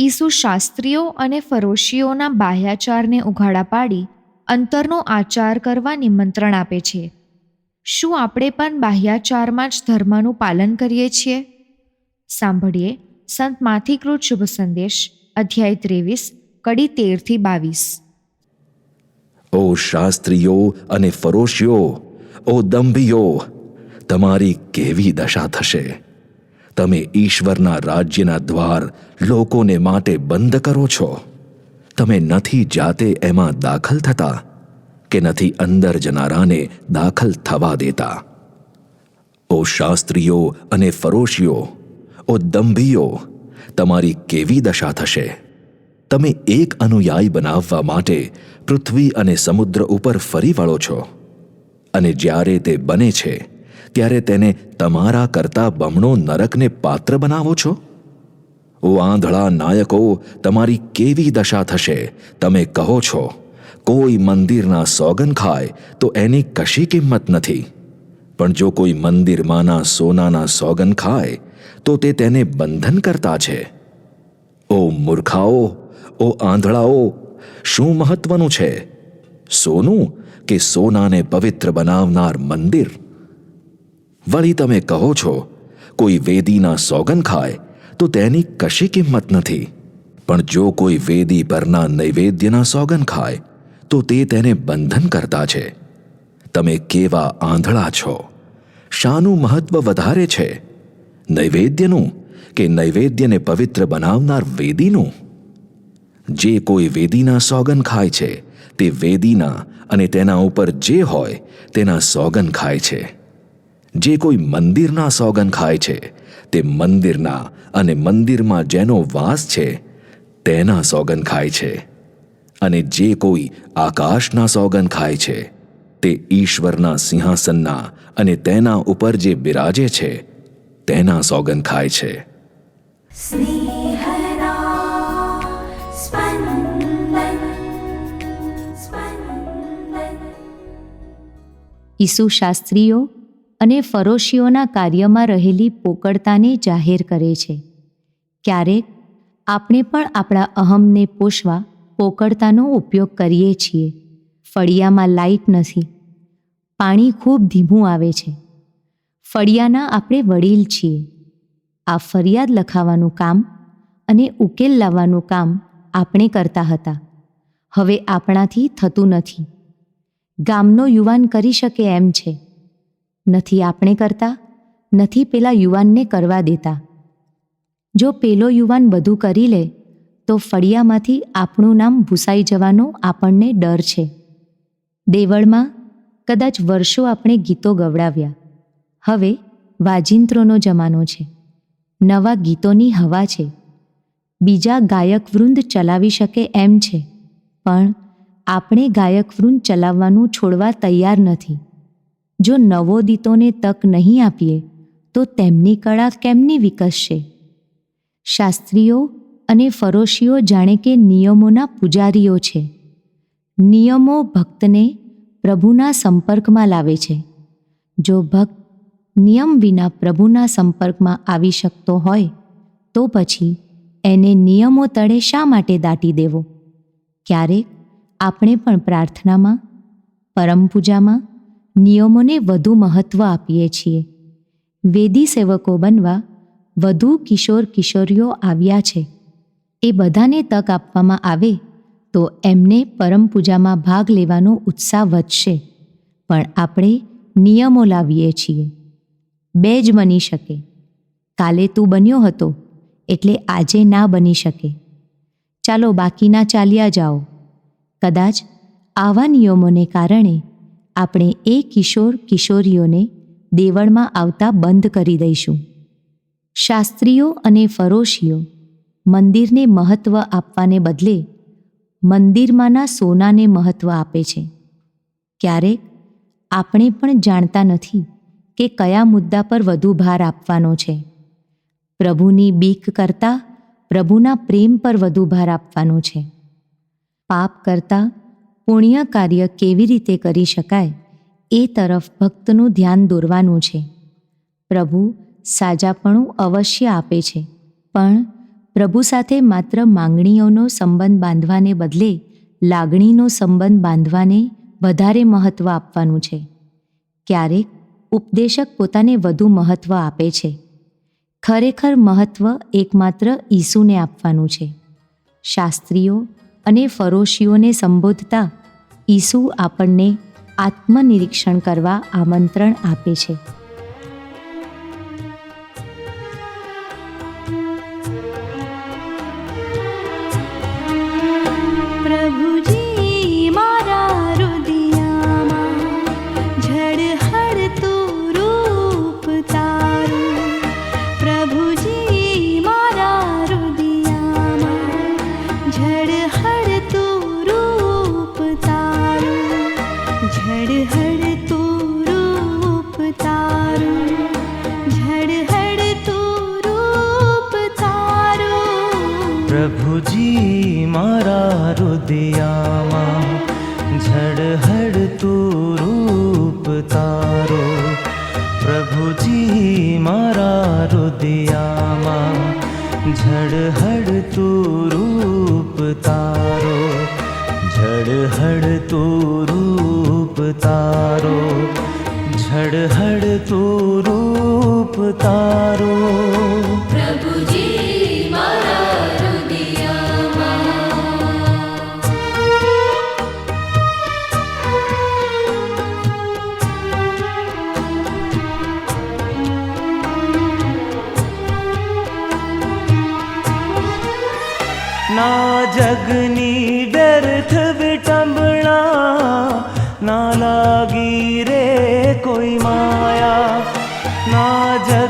ઈસુ શાસ્ત્રીઓ અને ફરોશીઓના બાહ્યાચારને ઉઘાડા પાડી અંતરનો આચાર કરવા નિમંત્રણ આપે છે. શું આપણે પણ બાહ્યાચારમાં જ ધર્મનું પાલન કરીએ છીએ? સાંભળીએ સંત માથિકૃત શુભ સંદેશ, અધ્યાય ત્રેવીસ, કડી તેરથી બાવીસ. ઓ શાસ્ત્રીઓ અને ફરોશીઓ, ઓ દંભીઓ, તમારી કેવી દશા થશે? તમે ઈશ્વરના રાજ્યના દ્વાર લોકોને માટે બંધ કરો છો. તમે નથી જાતે એમાં દાખલ થતા કે નથી અંદર જનારાને દાખલ થવા દેતા. ઓ શાસ્ત્રીઓ અને ફરોશીઓ, ઓ દંભીઓ, તમારી કેવી દશા થશે? તમે એક અનુયાયી બનાવવા માટે પૃથ્વી અને સમુદ્ર ઉપર ફરી વળો છો. અને જ્યારે તે બને છે ત્યારે તેને તમારા કરતા બમણો નરકને પાત્ર બનાવો છો? ઓ આંધળા નાયકો, તમારી કેવી દશા થશે? તમે કહો છો, કોઈ મંદિરના સોગન ખાય તો એની કશી કિંમત નથી. પણ જો કોઈ મંદિરમાંના સોનાના સોગન ખાય તો તે તેને બંધન કરતા છે. ઓ મૂર્ખાઓ, ઓ આંધળાઓ, શું મહત્વનું છે? સોનું કે સોનાને પવિત્ર બનાવનાર મંદિર? વળી તમે કહો છો, કોઈ વેદીના સોગન ખાય તો તેની કશી કિંમત નથી. પણ જો કોઈ વેદી પરના નૈવેદ્યના સોગન ખાય તો તે તેને બંધન કરતા છે. તમે કેવા આંધળા છો? શાનું મહત્વ વધારે છે? નૈવેદ્યનું કે નૈવેદ્યને પવિત્ર બનાવનાર વેદીનું? જે કોઈ વેદીના સોગન ખાય છે, તે વેદીના અને તેના ઉપર જે હોય તેના સોગન ખાય છે. જે કોઈ મંદિરના સોગન ખાય છે તે મંદિરના અને મંદિરમાં જેનો વાસ છે તેના સોગન ખાય છે. અને જે કોઈ આકાશના સોગન ખાય છે તે ઈશ્વરના સિંહાસનના અને તેના ઉપર જે બિરાજે છે તેના સોગન ખાય છે. ઈસુ શાસ્ત્રીઓ અને ફરોશીઓના કાર્યમાં રહેલી પોકળતાને જાહેર કરે છે. ક્યારેક આપણે પણ આપણા અહમને પોષવા પોકળતાનો ઉપયોગ કરીએ છીએ. ફળિયામાં લાઇટ નથી. પાણી ખૂબ ધીમું આવે છે. ફળિયાના આપણે વડીલ છીએ. આ ફરિયાદ લખાવાનું કામ અને ઉકેલ લાવવાનું કામ આપણે કરતા હતા. હવે આપણાથી થતું નથી. ગામનો યુવાન કરી શકે એમ છે. નથી આપણે કરતા, નથી પેલા યુવાનને કરવા દેતા. જો પેલો યુવાન બધું કરી લે, તો ફળિયામાંથી આપણું નામ ભૂસાઈ જવાનો આપણને ડર છે. દેવળમાં કદાચ વર્ષો આપણે ગીતો ગવડાવ્યા. હવે વાજિંત્રોનો જમાનો છે. નવા ગીતોની હવા છે. બીજા ગાયક વૃંદ ચલાવી શકે એમ છે. પણ આપણે ગાયક વૃંદ ચલાવવાનું છોડવા તૈયાર નથી. જો નવોદિતોને તક નહીં આપીએ, તો તેમની કળા કેમની વિકસશે? શાસ્ત્રીઓ અને ફરોશીઓ જાણે કે નિયમોના પૂજારીઓ છે. નિયમો ભક્તને પ્રભુના સંપર્કમાં લાવે છે. જો ભક્ત નિયમ વિના પ્રભુના સંપર્કમાં આવી શકતો હોય, તો પછી એને નિયમો તળે શા માટે દાટી દેવો? ક્યારેક આપણે પણ પ્રાર્થનામાં, પરમ પૂજામાં નિયમોને વધુ મહત્ત્વ આપીએ છીએ. વેદી સેવકો બનવા વધુ કિશોર કિશોરીઓ આવ્યા છે. એ બધાને તક આપવામાં આવે તો એમને પરમ પૂજામાં ભાગ લેવાનો ઉત્સાહ વધશે. પણ આપણે નિયમો લાવીએ છીએ. બે જ બની શકે. કાલે તું બન્યો હતો એટલે આજે ના બની શકે. ચાલો બાકીના ચાલ્યા જાઓ. કદાચ આવા નિયમોને કારણે આપણે એ કિશોર કિશોરીઓને દેવળમાં આવતા બંધ કરી દઈશું. શાસ્ત્રીઓ અને ફરોશીઓ મંદિરને મહત્ત્વ આપવાને બદલે મંદિરમાંના સોનાને મહત્ત્વ આપે છે. ક્યારેક આપણે પણ જાણતા નથી કે કયા મુદ્દા પર વધુ ભાર આપવાનો છે. પ્રભુની બીક કરતાં પ્રભુના પ્રેમ પર વધુ ભાર આપવાનો છે. પાપ કરતાં પુણ્ય કાર્ય કેવી રીતે કરી શકાય એ તરફ ભક્તનું ધ્યાન દોરવાનું છે. પ્રભુ સાજાપણું અવશ્ય આપે છે, પણ પ્રભુ સાથે માત્ર માંગણીઓનો સંબંધ બાંધવાને બદલે લાગણીનો સંબંધ બાંધવાને વધારે મહત્ત્વ આપવાનું છે. ક્યારેક ઉપદેશક પોતાને વધુ મહત્ત્વ આપે છે. ખરેખર મહત્ત્વ એકમાત્ર ઈસુને આપવાનું છે. શાસ્ત્રીઓ અને ફરોશીઓને સંબોધતા ઈસુ આપણને આત્મનિરીક્ષણ કરવા આમંત્રણ આપે છે. પ્રભુજી, મારા રુદિયામાં ઝળહળતું રૂપ તારો. પ્રભુજી, મારા રુદિયામાં ઝળહળતું રૂપ તારો. ઝળહળતું રૂપ તારો. ઝળહળતું રૂપ તારો. ના જગની વ્યર્થ વિટંબણા ના લાગી રે કોઈ માયા ના જગની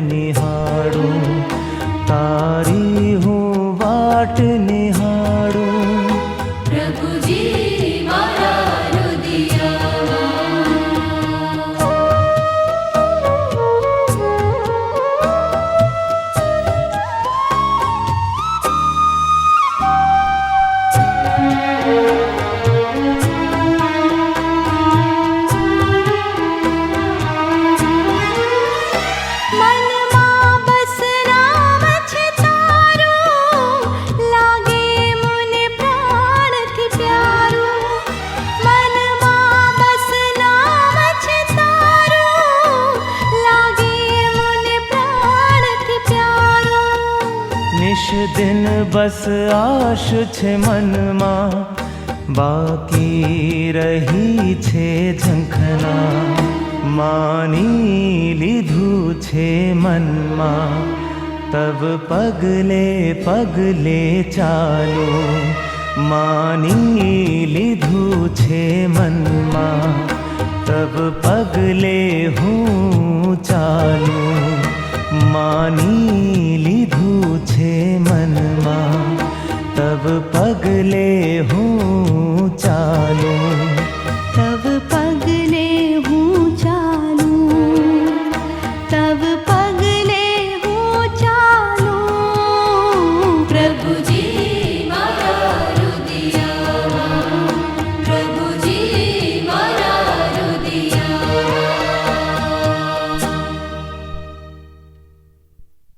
निहा બસ આશ છે મનમાં બાકી રહી છે ઝંખના માની લીધું છે મનમાં તબ પગલે પગલે ચાલો માની લીધું છે મનમાં તબ પગલે હું ચાલું માની લીધું છે મનમાં પગલે હું ચાલું